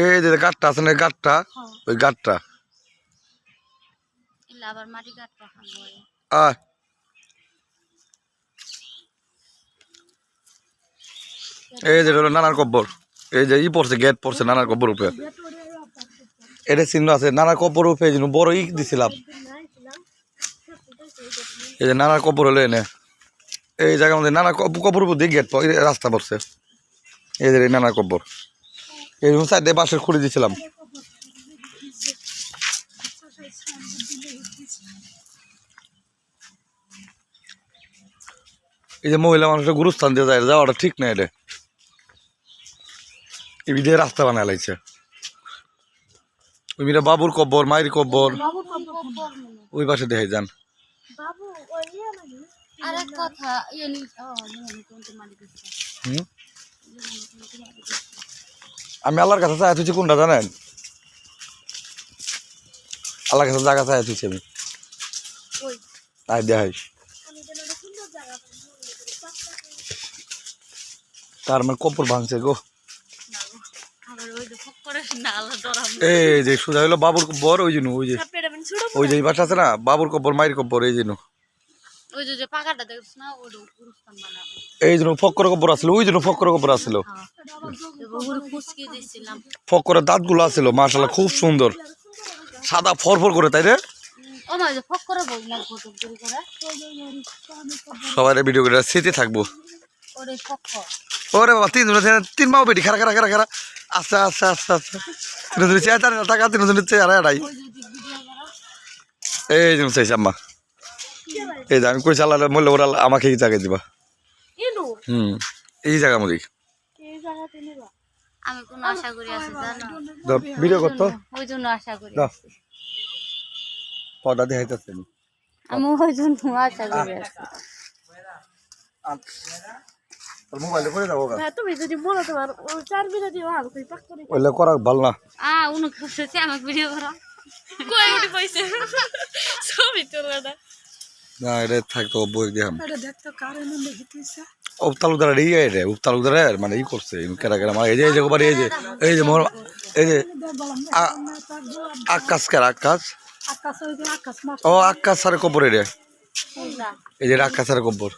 এই যে গাঠটা আছে না গাঠটা ওই গাঠটা ইল্লা আবার মাটি কাট পাখান হয় আয়। এই যে হলো নানার কব্বর। এই যে ই পড়ছে গেট পড়ছে নানার কব্বর উপরে। এটা চিহ্ন আছে নানার কব্বর উপরে জন্য বড় ই দিছিলাম। এই যে নানার কব্বর হলো এনে। এই জায়গার মধ্যে নানা কব- কব্বর উপর দিয়ে গেট রাস্তা পড়ছে। এই যে নানার কব্বর। এই জন্য সাইডে বাঁশের খুঁড়ে দিয়েছিলাম এই যে মহিলা মানুষের গুরুস্থান দিয়ে যায় যাওয়াটা ঠিক না এটা। এই বিধে রাস্তা বানায় লাগছে ওই মিলে বাবুর কব্বর মায়ের কব্বর। ওই পাশে দেখে যান। হুম? আমি আল্লাহর কাছে চাই তুই কোনটা জানেন? আল্লাহর কাছে জায়গা চাই তুই আমি। তাই দেখাই। তার মানে কপর ভাঙছে গো। এই যে সোজা হলো বাবুর কব্বর ওই জন্য ওই যে ওই যে বাসা আছে না বাবুর কব্বর মায়ের কব্বর এই জন্য ওই যে যে পাকাটা দেখছ না ওই গুরুস্থান বানাবে এই জন্য ফক্কর কব্বর আসলো ওই জন্য ফক্কর বহুরে ফুসকি দিছিলাম ফক্করের দাঁতগুলো আসলো মাশাল্লাহ খুব সুন্দর। সাদা ফরফর করে তাই রে সবাই ভিডিও করে। স্মৃতি থাকব। ওরে বাবা তিন তিন মাও বেটি খারা খারা খারা খারা আস্তে আস্তে আস্তে আস্তে তিন জনে চেয়ে টাকা তিন জনে চেয়ে আড়াই আড়াই এই জন্য চাইছি আম্মা। এই যে আমি কইছি আল্লাহ মূল্য ওরা আমাকে এই জায়গায় দিবা। ইনু? হুম। এই জায়গা মধ্যে আমি কোনো আশা করি আছে জানো? ভিডিও করতো? ওই জন্য আশা করি পর্দা দেখাইতেছে আমি ওই জন্য আশা করি আছি। মোবাইলে করে হ্যাঁ তুমি যদি বলো তোমার চার মিনিট দিও আমি তুই পাক করে। ওইলে করা ভালো না। আ উনি খুশি আমাকে ভিডিও করো কই উঠে পাইছে ছবি তোলা না। না এটা থাকতো বই দিলাম এটা দেখতো কারণ দেখিতেছে উপতালুদার এই রে উপতালুদার মানে ই করছে কেরা কেরা মানে এই যে এই যে এই যে এই যে এই যে আকাশ কার আকাশ? আকাশ ওই যে আকাশ মাছ। ও আকাশ সারে কবর রে এই যে আকাশ সারে কবর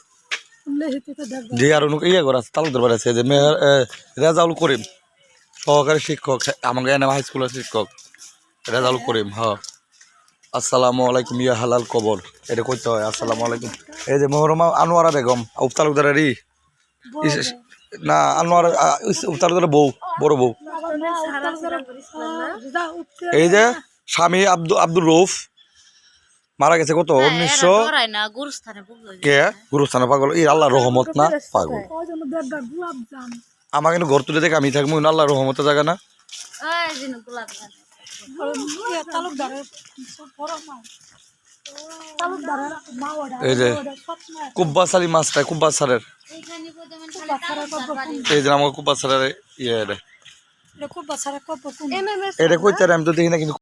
যে আর ইয়ে করা আছে তালুকদার বাড়ি আছে যে মেয়র এ, রেজাউল করিম সহকারী শিক্ষক আমাকে হাই স্কুলের শিক্ষক রেজাউল করিম হ্যাঁ আসসালামু আলাইকুম ইয়া হালাল কবর। এটা করতে হয় আসসালামু আলাইকুম। এই যে মহরমা আনোয়ারা বেগম উপতালুকদারের ই। ইস- না আনোয়ার উপতালুকদারের বউ বড় বউ। এই যে স্বামী আব্দুল আব্দুল রৌফ মারা গেছে কত? উনিশশো গুরুস্থানে বুঝলো কে? গুরুস্থানে পাগল। এই আল্লাহ রহমত না? পাগল। আমাকে কিন্তু ঘর তুলে দেখে আমি থাকব আল্লাহ রহমতের জায়গা না। এই যে কুব্বা আলী মাছটা কুব্বা বাড়ি এই যে আমার কুব্বাস স্যারের ইয়ে এটা খুব বাচ্চারা এটা কইতে আমি তো দেখি না কিন্তু